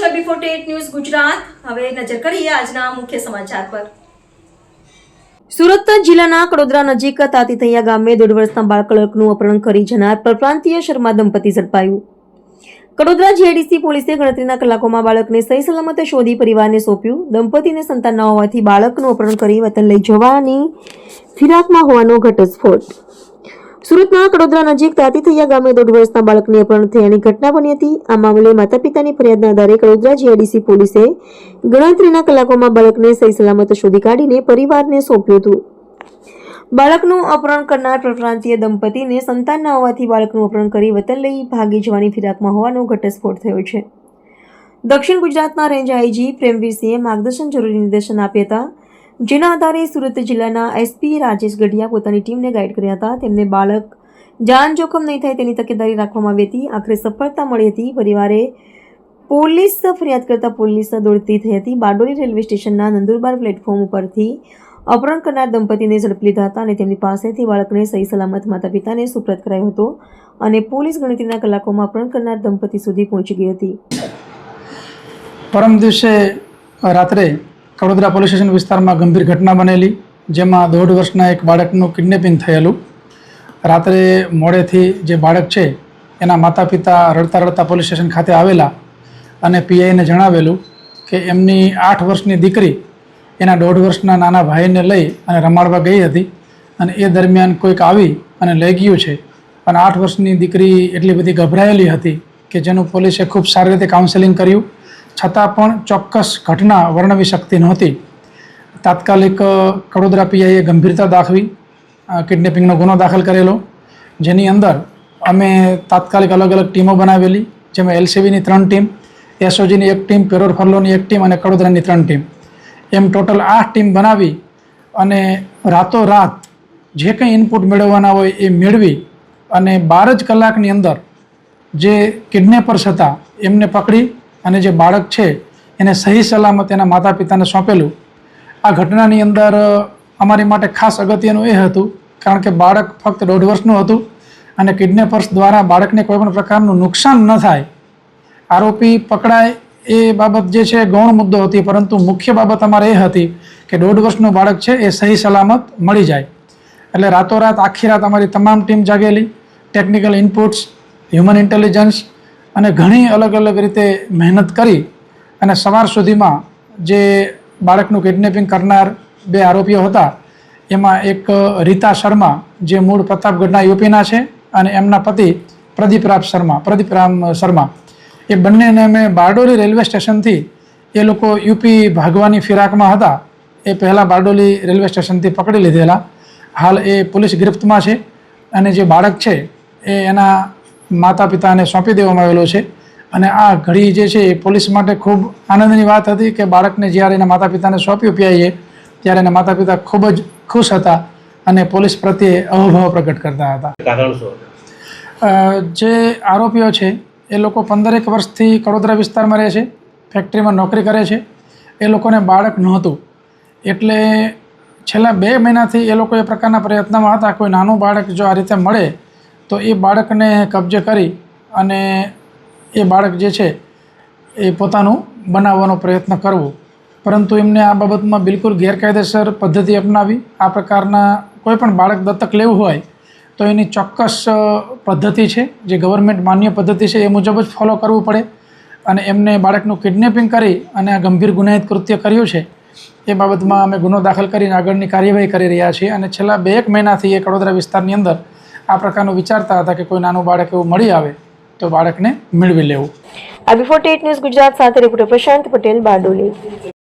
Forty news Gujarat. હવે નજર કરીએ આજના મુખ્ય સમાચાર પર. સુરત જિલ્લાના કડોદરા નજીક તાતીથૈયા ગામે દોઢ વર્ષના બાળકનું અપહરણ કરી જનાર પરપ્રાંતીય શર્મા દંપતી ઝડપાયું. કડોદરા જીઆઈડીસી પોલીસે ગણતરીના કલાકોમાં બાળકને સહી સલામત શોધી પરિવારને સોંપ્યું. દંપતીને સંતાન ન હોવાથી બાળકનું અપહરણ કરી વતન લઈ જવાની ફિરાકમાં હોવાનો ઘટસ્ફોટ. સુરતના કડોદરા નજીક તાતીથૈયા ગામે દોઢ વર્ષના બાળકને અપહરણ થયાની ઘટના બની હતી. આ મામલે માતા પિતાની ફરિયાદના આધારે કડોદરા જીઆઈડીસી પોલીસે ગણતરીના કલાકોમાં બાળકને સહી સલામત શોધી કાઢીને પરિવારને સોંપ્યું હતું. બાળકનું અપહરણ કરનાર પરપ્રાંતીય દંપતીને સંતાન ન હોવાથી બાળકનું અપહરણ કરી વતન લઈ ભાગી જવાની ફિરાકમાં હોવાનો ઘટસ્ફોટ થયો છે. દક્ષિણ ગુજરાતના રેન્જ આઈજી પ્રેમવીરસિંહે માર્ગદર્શન જરૂરી નિર્દેશન આપ્યા હતા. જેના આધારે સુરત જિલ્લાના એસપી રાજેશ ગઢિયા પોતાની ટીમને ગાઈડ કર્યા હતા. તેમને બાળક જાન જોખમ નહીં થાય તેની તકેદારી રાખવામાં આવી હતી. આખરે સફળતા મળી હતી. પરિવારે પોલીસ ફરિયાદ કરતા પોલીસ દોડતી થઈ હતી. બારડોલી રેલવે સ્ટેશનના નંદુરબાર પ્લેટફોર્મ ઉપરથી અપહરણ કરનાર દંપતીને ઝડપી લીધા હતા અને તેમની પાસેથી બાળકને સહી સલામત માતા પિતાને સુપ્રત કરાયો હતો અને પોલીસ ગણતરીના કલાકોમાં અપહરણ કરનાર દંપતી સુધી પહોંચી ગઈ હતી. પરમ દિવસે રાત્રે કડોદરા પોલીસ સ્ટેશન વિસ્તારમાં ગંભીર ઘટના બનેલી, જેમાં દોઢ વર્ષના એક બાળકનું કિડનેપિંગ થયેલું. રાત્રે મોડેથી જે બાળક છે, એના માતા પિતા રડતા રડતા પોલીસ સ્ટેશન ખાતે આવેલા અને પીઆઈને જણાવેલું કે એમની આઠ વર્ષની દીકરી એના દોઢ વર્ષના નાના ભાઈને લઈ અને રમાડવા ગઈ હતી અને એ દરમિયાન કોઈક આવી અને લઈ ગયું છે. અને આઠ વર્ષની દીકરી એટલી બધી ગભરાયેલી હતી કે જેનું પોલીસે ખૂબ સારી રીતે કાઉન્સેલિંગ કર્યું છતાં પણ ચોક્કસ ઘટના વર્ણવી શકતી નહોતી. તાત્કાલિક કડોદરા પીઆઈએ ગંભીરતા દાખવી કિડનેપિંગનો ગુનો દાખલ કરેલો. જેની અંદર અમે તાત્કાલિક અલગ અલગ ટીમો બનાવેલી, જેમાં એલસીબીની ત્રણ ટીમ, એસઓજીની એક ટીમ પેરોર ફરલોની એક ટીમ અને કડોદરાની ત્રણ ટીમ. એમ ટોટલ આઠ ટીમ બનાવી અને રાતોરાત જે કંઈ ઇનપુટ મેળવવાના હોય એ મેળવી અને બાર જ કલાકની અંદર જે કિડનેપર્સ હતા એમને પકડી અને જે બાળક છે, એને સહી સલામત એના માતા પિતાને સોંપેલું. આ ઘટનાની અંદર અમારી માટે ખાસ અગત્યનું એ હતું, કારણ કે બાળક ફક્ત દોઢ વર્ષનું હતું અને કિડનેપર્સ દ્વારા બાળકને કોઈ પણ પ્રકારનું નુકસાન ન થાય. આરોપી પકડાય એ બાબત જે છે, ગૌણ મુદ્દો હતી, પરંતુ મુખ્ય બાબત અમારે એ હતી કે દોઢ વર્ષનું બાળક છે, એ સહી સલામત મળી જાય. એટલે રાતોરાત, આખી રાત અમારી તમામ ટીમ જાગેલી. ટેકનિકલ ઇનપુટ્સ હ્યુમન ઇન્ટેલિજન્સ અને ઘણી અલગ અલગ રીતે મહેનત કરી અને સવાર સુધીમાં જે બાળકનું કિડનેપિંગ કરનાર બે આરોપીઓ હતા, એમાં એક રીતા શર્મા, જે મૂળ પ્રતાપગઢના યુપીના છે, અને એમના પતિ પ્રદીપરામ શર્મા પ્રદીપરામ શર્મા. એ બંનેને અમે બારડોલી રેલવે સ્ટેશનથી એ લોકો યુપી ભાગવાની ફિરાકમાં હતા. એ પહેલાં બારડોલી રેલવે સ્ટેશનથી પકડી લીધેલા. હાલ એ પોલીસ ગિરફ્તમાં છે અને જે બાળક છે, એ એના માતા પિતાને સોંપી દેવામાં આવેલો છે. અને આ ઘડી જે છે એ પોલીસ માટે ખૂબ આનંદની વાત હતી કે બાળકને જ્યારે એના માતા પિતાને સોંપ્યું પીઆઈએ ત્યારે એના માતા પિતા ખૂબ જ ખુશ હતા અને પોલીસ પ્રત્યે અહોભાવ પ્રગટ કરતા હતા. જે આરોપીઓ છે એ લોકો પંદરેક વર્ષથી કડોદરા વિસ્તારમાં રહે છે ફેક્ટરીમાં નોકરી કરે છે. એ લોકોને બાળક નહોતું. એટલે છેલ્લા બે મહિનાથી એ લોકો એ પ્રકારના પ્રયત્નમાં હતા કોઈ નાનું બાળક જો આ રીતે મળે તો એ બાળકને કબજે કરી અને એ બાળક જે છે એ પોતાનું બનાવવાનો પ્રયત્ન કરવો. પરંતુ એમને આ બાબતમાં બિલકુલ ગેરકાયદેસર પદ્ધતિ અપનાવી. આ પ્રકારના કોઈ પણ બાળક દત્તક લેવું હોય તો એની ચોક્કસ પદ્ધતિ છે, જે ગવર્મેન્ટ માન્ય પદ્ધતિ છે એ મુજબ જ ફોલો કરવું પડે. અને એમને બાળકનું કિડનેપિંગ કરી અને આ ગંભીર ગુનાહિત કૃત્ય કર્યું છે, એ બાબતમાં અમે ગુનો દાખલ કરીને આગળની કાર્યવાહી કરી રહ્યા છીએ. અને છેલ્લા બે એક મહિનાથી એ કડોદરા વિસ્તારની અંદર આ પ્રકારનું વિચારતા હતા કે કોઈ નાનું બાળક એવું મળી આવે તો બાળકને મેળવી લેવું. આ બિફોર ટેટ ન્યૂઝ ગુજરાત સાથે રિપોર્ટર પ્રશાંત પટેલ બારડોલી.